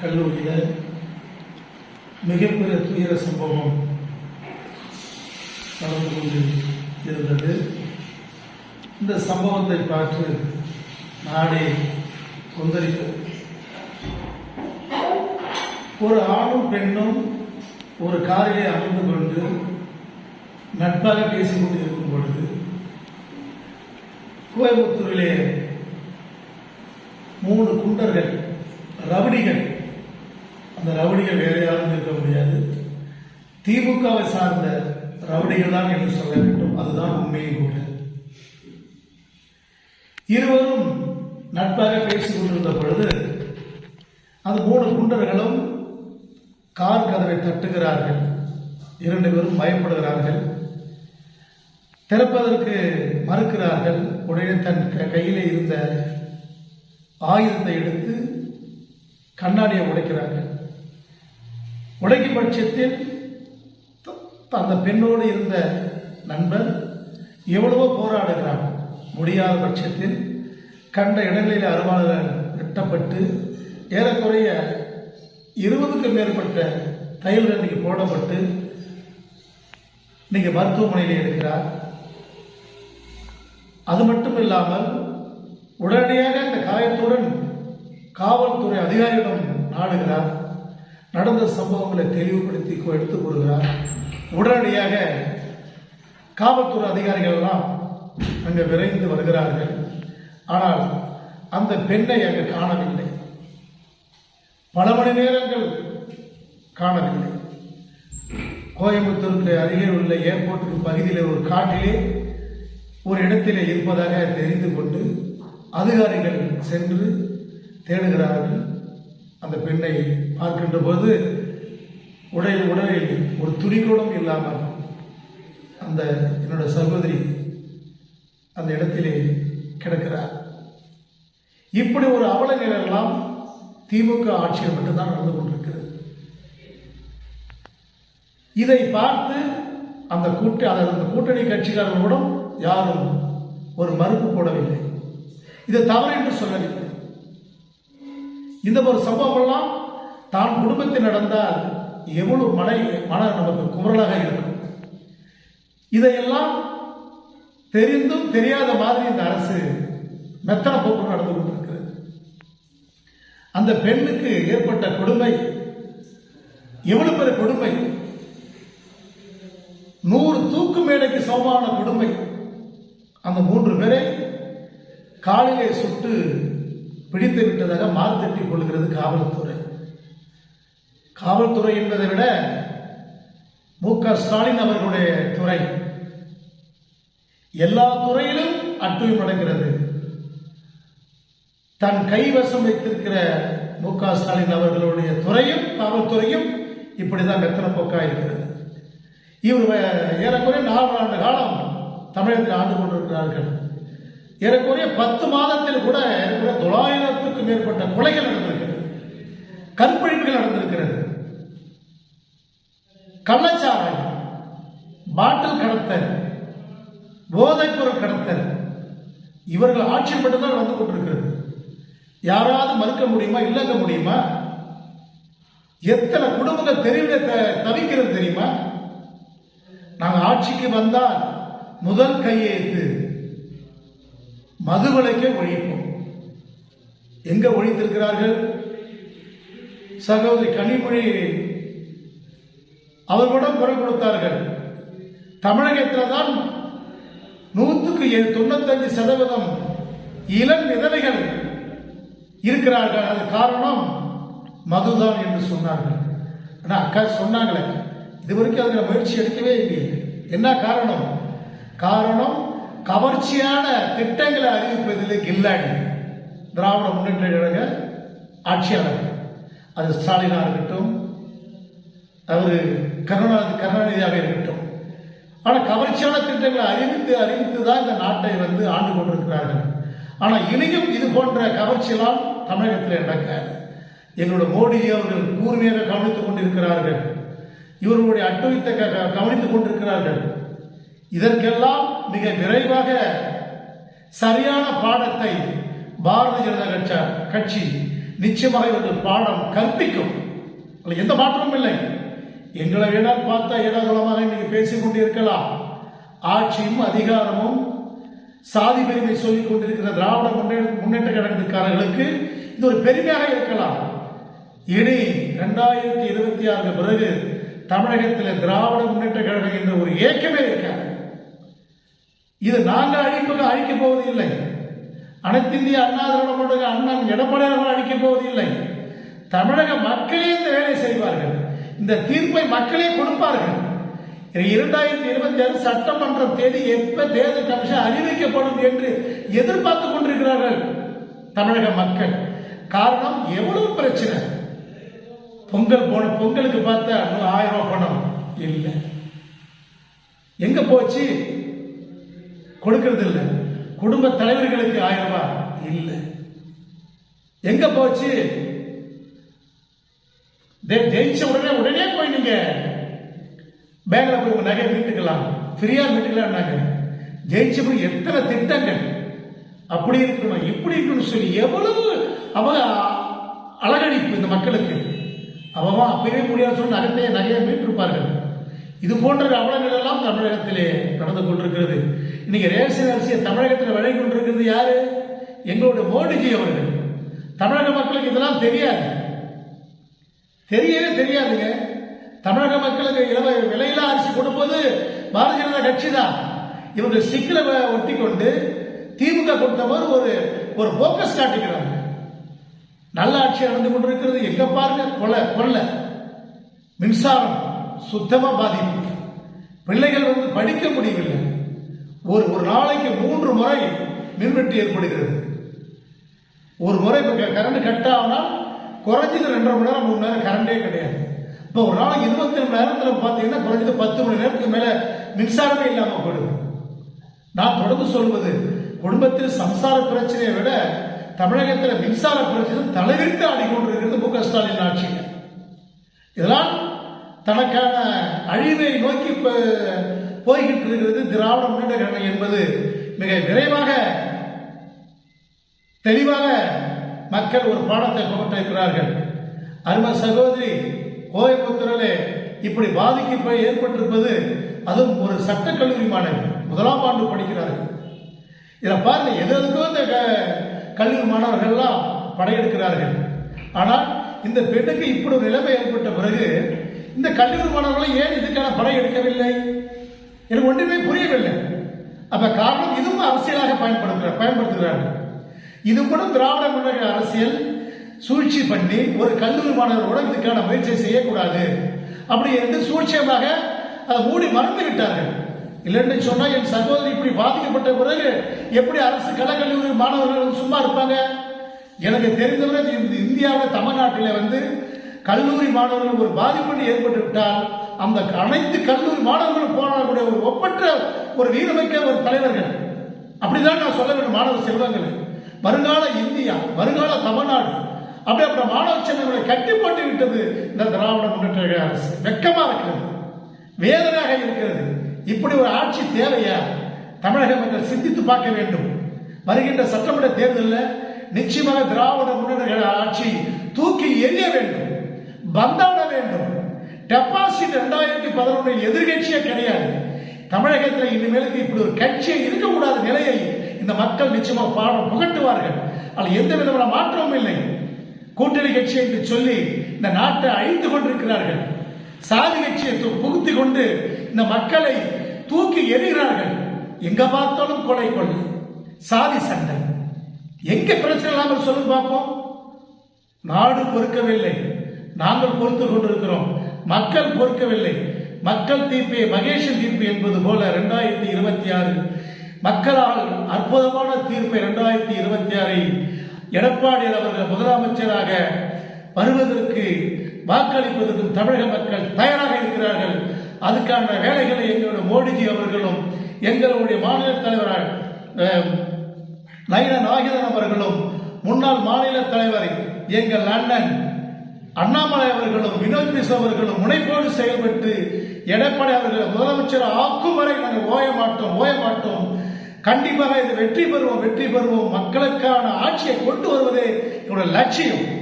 கல்லூரியில் மிகப்பெரிய துயர சம்பவம் நடந்து கொண்டு இருந்தது இந்த சம்பவத்தை பார்த்து நாடே கொந்தளித்தது ஒரு ஆணும் பெண்ணும் ஒரு காரிலே அமர்ந்து கொண்டு நட்பாக பேசிக்கொண்டு இருக்கும் பொழுது கோயம்புத்தூரிலே மூணு குண்டர்கள் ரவுடிகள் அந்த ரவுடிகள் வேற யாரும் இருக்க முடியாது. திமுகவை சார்ந்த ரவுடிகள் தான் என்று சொல்ல வேண்டும். அதுதான் உண்மையும் கூட. இருவரும் நட்பாக பேசிக் கொண்டிருந்த பொழுது அந்த மூணு குண்டர்களும் கார் கதவை தட்டுகிறார்கள். இரண்டு பேரும் பயப்படுகிறார்கள். திறப்பதற்கு மறுக்கிறார்கள். உடனே தன் க- கையிலே இருந்த ஆயுதத்தை எடுத்து கண்ணாடியை உடைக்கிறார்கள். உடைக்கும் பட்சத்தில் அந்த பெண்ணோடு இருந்த நண்பர் எவ்வளவோ போராடுகிறார் முடியாத பட்சத்தில் கண்ட இடங்களில் அருவாளர்கள் வெட்டப்பட்டு ஏறக்குறைய இருபதுக்கும் மேற்பட்ட தையல்கள் இன்னைக்கு போடப்பட்டு இன்னைக்கு மருத்துவமனையில் இருக்கிறார். அது மட்டும் இல்லாமல் உடனடியாக இந்த காயத்துடன் காவல்துறை அதிகாரியிடம் நாடுகிறார். நடந்த சம்பவங்களை தெளிவுபடுத்தி எடுத்து கூறுகிறார். உடனடியாக காவல்துறை அதிகாரிகள் எல்லாம் அங்கே விரைந்து வருகிறார்கள். ஆனால் அந்த பெண்ணை அங்கு காணவில்லை. பல மணி நேரங்கள் காணவில்லை. கோயம்புத்தூருக்கு அருகே உள்ள ஏர்போர்ட்டுக்கு பகுதியில் ஒரு காட்டிலே ஒரு இடத்திலே இருப்பதாக தெரிந்து கொண்டு அதிகாரிகள் சென்று தேடுகிறார்கள். அந்த பெண்ணை பார்க்கின்ற போது உடல் உடலில் ஒரு துணி கூடம் இல்லாமல் அந்த என்னோட சகோதரி அந்த இடத்திலே கிடக்கிறார். இப்படி ஒரு அவல நிலையெல்லாம் திமுக ஆட்சியில் மட்டும்தான் நடந்து கொண்டிருக்கிறது. இதை பார்த்து அந்த கூட்ட அந்த கூட்டணி கட்சிக்காரர்களுடன் யாரும் ஒரு மறுப்பு போடவில்லை. இது தவறு என்று சொல்லவில்லை. இந்த ஒரு சம்பவமெல்லாம் தான் குடும்பத்தில் நடந்தால் எவ்வளவு மனை மன நமக்கு குமரலாக இருக்கும். இதையெல்லாம் தெரிந்தும் தெரியாத மாதிரி இந்த அரசு மெத்தன போக்கு நடந்து கொண்டிருக்கிறது. அந்த பெண்ணுக்கு ஏற்பட்ட கொடுமை எவ்வளவு பெரிய கொடுமை? நூறு தூக்கு மேடைக்கு சமமான கொடுமை. அந்த மூன்று பேரை காலிலே சுட்டு பிடித்து விட்டதாக மார்த்தட்டிக் கொள்கிறது காவல்துறை. காவல்துறை என்பதை விட மு. க. ஸ்டாலின் அவர்களுடைய துறை எல்லா துறையிலும் அட்டுயம் நடக்கிறது தன் கைவசம் வைத்திருக்கிற மு. க. ஸ்டாலின் அவர்களுடைய துறையும் காவல்துறையும் இப்படிதான் வெத்தன போக்கா இருக்கிறது. இவர் ஏறக்குறைய நாலு ஆண்டு காலம் தமிழகத்தில் ஆண்டு கொண்டிருக்கிறார்கள். ஏறக்குறைய பத்து மாதத்தில் கூட மேற்பட்ட கொலைகள் நடந்திருக்கிறது. கற்பழிப்புகள் நடந்திருக்கிறது. கள்ளச்சாராயம் பாட்டில் கடத்தல் போதைப்பொருள் கடத்தல் இவர்கள் ஆட்சி மட்டும்தான் நடந்து கொண்டிருக்கிறது. யாராவது மறுக்க முடியுமா இல்லங்க முடியுமா? எத்தனை குடும்பங்கள் தெருவில் தவிக்கிறது தெரியுமா? நாங்கள் ஆட்சிக்கு வந்தால் முதல் கையெழுத்து மதுவிலக்கே ஒழிப்போம். எங்க ஒழித்திருக்கிறார்கள் சகோதரி கனிமொழி அவர்களிடம் குரல் கொடுத்தார்கள். தமிழகத்தில் தான் நூற்றுக்கு தொண்ணூத்தஞ்சு சதவீதம் இளம் விதவைகள் இருக்கிறார்கள். அது காரணம் மதுதான் என்று சொன்னார்கள். ஆனால் அக்கா சொன்னாங்களே இது வரைக்கும் அதுக்கு முயற்சி எடுக்கவே இல்லை என்ன காரணம்? காரணம் கவர்ச்சியான திட்டங்களை அறிவிப்பதில் கில்லாடி. திராவிட முன்னேற்ற கழக ஆட்சியாளர் அது ஸ்டாலினா இருக்கட்டும் அவர் கருணாநிதி கருணாநிதியாக இருக்கட்டும். ஆனால் கவர்ச்சியான திட்டங்களை அறிவித்து அறிவித்து தான் இந்த நாட்டை வந்து ஆண்டு கொண்டிருக்கிறார்கள். ஆனால் இனியும் இது போன்ற கவர்ச்சியெல்லாம் தமிழகத்தில் நடக்க எங்களோட மோடி அவர்கள் கூர்மையாக கவனித்துக் கொண்டிருக்கிறார்கள். இவர்களுடைய அட்டுவித்தை க- க- கவனித்துக் கொண்டிருக்கிறார்கள். இதற்கெல்லாம் மிக விரைவாக சரியான பாடத்தை பாரதிய ஜனதா கட்சி கட்சி நிச்சயமாக இவர்கள் பாடம் கற்பிக்கும். எந்த மாற்றமும் இல்லை. எங்களை வேணால் பார்த்தா ஏடாகுலமாக இன்னைக்கு பேசிக் கொண்டிருக்கலாம். ஆட்சியும் அதிகாரமும் சாதி பெருமை சொல்லிக் கொண்டிருக்கிற திராவிட முன்னே- முன்னேற்ற கழகத்துக்காரர்களுக்கு இது ஒரு பெருமையாக இருக்கலாம். இனி இரண்டாயிரத்தி இருபத்தி ஆறு பிறகு தமிழகத்தில் திராவிட முன்னேற்ற கழகம் என்ற ஒரு இயக்கமே இருக்காது. இது நாங்கள் அழிப்புக்கு அழிக்கப் போவதில்லை. இல்லை இந்திய அண்ணா திராவிட அண்ணன் எடப்பாடியார்கள் அழிக்கப் போவதில்லை. தமிழக மக்களே இந்த வேலையை செய்வார்கள். இந்த தீர்ப்பை மக்களே கொடுப்பார்கள். இரண்டாயிரத்தி இருபத்தி ஆறு சட்டமன்ற தேதி எப்ப தேர்தல் கமிஷன் அறிவிக்கப்படும் என்று எதிர்பார்த்து கொண்டிருக்கிறார்கள் தமிழக மக்கள். காரணம் எவ்வளவு பிரச்சனை? பொங்கல் போன பொங்கலுக்கு பார்த்தா ஆயிரம் ரூபாய் பணம் இல்லை. எங்க போச்சு? கொடுக்கறது இல்லை குடும்ப தலைவர்களுக்கு ஆயிரம் ரூபாய். இல்லை. எங்க போச்சு? ஜெயிச்ச உடனே உடனே போய் நீங்க பேங்க்ல போய் உங்க நகையை மீட்டுக்கலாம். ஃப்ரீயா மீட்டுக்கலாம்னாங்க. ஜெயிச்ச போய் எத்தனை திட்டங்கள்? அப்படி இருக்கணும் இப்படி இருக்கணும் சொல்லி எவ்வளவு அவங்க அழகடிப்பு இந்த மக்களுக்கு. அவன் அப்பவே முடியாது சொல்லி நகத்தைய நகையை மீட்டிருப்பார்கள். இது போன்ற அவலங்கள் எல்லாம் தமிழகத்திலே நடந்து கொண்டிருக்கிறது. இன்னைக்கு ரேஷன் அரிசியை தமிழகத்தில் விலை கொண்டிருக்கிறது யாரு? எங்களுடைய மோடிஜி அவர்கள். தமிழக மக்களுக்கு இதெல்லாம் தெரியாது. தெரியவே தெரியாதுங்க. தமிழக மக்களுக்கு இலவ விலையில அரிசி கொடுப்பது பாரதிய ஜனதா கட்சி தான் இவங்க ஸ்டிக்கரை ஒட்டி கொண்டு திமுக கொடுத்தவர் ஒரு ஒரு போக்கஸ் காட்டுகிறாங்க நல்ல ஆட்சி நடந்து கொண்டிருக்கிறது. எங்க பாருங்க? கொலை கொள்ளை. மின்சாரம் சுத்தமா பாதிப்பு. பிள்ளைகள் வந்து படிக்க முடியவில்லை. ஒரு ஒரு நாளைக்கு மூன்று முறை மின்வெட்டு ஏற்படுகிறது. ஒரு முறை இப்போ கரண்ட் கட் ஆகுனா குறைஞ்சது ரெண்டரை மணி நேரம் மூணு நேரம் கரண்டே கிடையாது. இப்போ ஒரு நாளைக்கு இருபத்தி ரெண்டு நேரத்தில் பார்த்தீங்கன்னா குறைஞ்சது பத்து மணி நேரத்துக்கு மேலே மின்சாரமே இல்லாமல் போயிடுது. நான் தொடர்ந்து சொல்வது குடும்பத்தில் சம்சார பிரச்சனையை விட தமிழகத்தில் மின்சார பிரச்சனை தலைவிரித்து ஆடிக்கொண்டிருக்கிறது மு க ஸ்டாலின் ஆட்சி இதெல்லாம் தனக்கான அழிவை நோக்கி இப்போ போய்கிட்டு இருக்கிறது திராவிட முன்னேற்ற கழகம் என்பது மிக விரைவாக தெளிவாக மக்கள் ஒரு பாடத்தை புகட்டிருக்கிறார்கள். அருமை சகோதரி கோயம்புத்தூரிலே இப்படி பாதிக்கு போய் ஏற்பட்டிருப்பது அதுவும் ஒரு சட்டக்கல்லூரி மாணவி முதலாம் ஆண்டு படிக்கிறார்கள். இதை பாருங்க எது இந்த கல்லூரி மாணவர்கள்லாம் படையெடுக்கிறார்கள். ஆனால் இந்த பெண்ணுக்கு இப்படி ஒரு நிலைமை ஏற்பட்ட பிறகு இந்த கல்லூரி மாணவர்களை ஏன் இதுக்கான படை எடுக்கவில்லை எனக்கு ஒன்றுமே புரியவில்லை. அப்ப காரணம் இதுவும் அரசியலாக பயன்படுத்துற பயன்படுத்துகிறார்கள் இது கூட திராவிட முன்னேற்ற அரசியல் சூழ்ச்சி பண்ணி ஒரு கல்லூரி மாணவர்களோட இதுக்கான முயற்சி செய்யக்கூடாது. அப்படி என்று சூழ்ச்சியமாக அதை மூடி மறந்து விட்டார்கள். இல்லைன்னு சொன்னால் என் சகோதரி இப்படி பாதிக்கப்பட்ட பிறகு எப்படி அரசு கலைக்கல்லூரி மாணவர்கள் சும்மா இருப்பாங்க? எனக்கு தெரிந்தவரை இந்தியாவில் தமிழ்நாட்டில் வந்து கல்லூரி மாணவர்கள் ஒரு பாதிப்பு ஏற்பட்டு விட்டால் அந்த அனைத்து கல்லூரி மாணவர்களும் போராடக்கூடிய ஒரு ஒப்பற்ற ஒரு வீரமிக்க ஒரு தலைவர்கள். அப்படிதான் நான் சொல்ல வேண்டும் மாணவ செல்வங்களை. வருங்கால இந்தியா வருங்கால தமிழ்நாடு. அப்படி அப்புறம் மாணவ செல்வங்களை கட்டி போட்டு விட்டது இந்த திராவிட முன்னேற்ற அரசு. வெக்கமா இருக்கிறது. வேதனையாக இருக்கிறது. இப்படி ஒரு ஆட்சி தேவையா? தமிழக மக்கள் சிந்தித்து பார்க்க வேண்டும். வருகின்ற சட்டமன்ற தேர்தலில் நிச்சயமாக திராவிட முன்னேற்ற ஆட்சி தூக்கி எரிய வேண்டும். பந்தாட வேண்டும். டெபாசிட் ரெண்டாயிரத்தி பதினொன்றில் எதிர்கட்சியே கிடையாது. தமிழகத்தில் இனிமேலுக்கு இப்படி ஒரு கட்சியே இருக்கக்கூடாத நிலையை இந்த மக்கள் நிச்சயமாக பாடம் புகட்டுவார்கள். அதில் எந்த விதமான மாற்றமும் இல்லை. கூட்டணி கட்சி என்று சொல்லி இந்த நாட்டை அழித்து கொண்டிருக்கிறார்கள். சாதி கட்சியை புகுத்தி கொண்டு இந்த மக்களை தூக்கி எறிகிறார்கள். எங்க பார்த்தாலும் கொலை கொள்ளு சாதி சண்டை. எங்க பிரச்சனை இல்லாமல் சொல்லு பார்ப்போம். நாடு பொறுக்கவில்லை. நாங்கள் பொறுத்து கொண்டிருக்கிறோம். மக்கள் பொறுக்கவில்லை. மக்கள் தீர்ப்பே மகேஷன் தீர்ப்பு என்பது போல இரண்டாயிரத்தி இருபத்தி ஆறு மக்களால் அற்புதமான தீர்ப்பை இரண்டாயிரத்தி இருபத்தி ஆறில் எடப்பாடியார் அவர்கள் முதலமைச்சராக வருவதற்கு வாக்களிப்பதற்கும் தமிழக மக்கள் தயாராக இருக்கிறார்கள். அதுக்கான வேலைகளை எங்களுடைய மோடிஜி அவர்களும் எங்களுடைய மாநில தலைவர் நயன நாகிதன் அவர்களும் முன்னாள் மாநில தலைவர் எங்கள் அண்ணன் அண்ணாமலை அவர்களும் வினோத் மிஸ் அவர்களும் முனைப்போடு செயல்பட்டு எடப்பாடி அவர்கள் முதலமைச்சர் ஆக்கும் வரை நாங்கள் ஓய மாட்டோம் ஓய மாட்டோம். கண்டிப்பாக இது வெற்றி பெறுவோம் வெற்றி பெறுவோம். மக்களுக்கான ஆட்சியை கொண்டு வருவதே என்னோட லட்சியம்.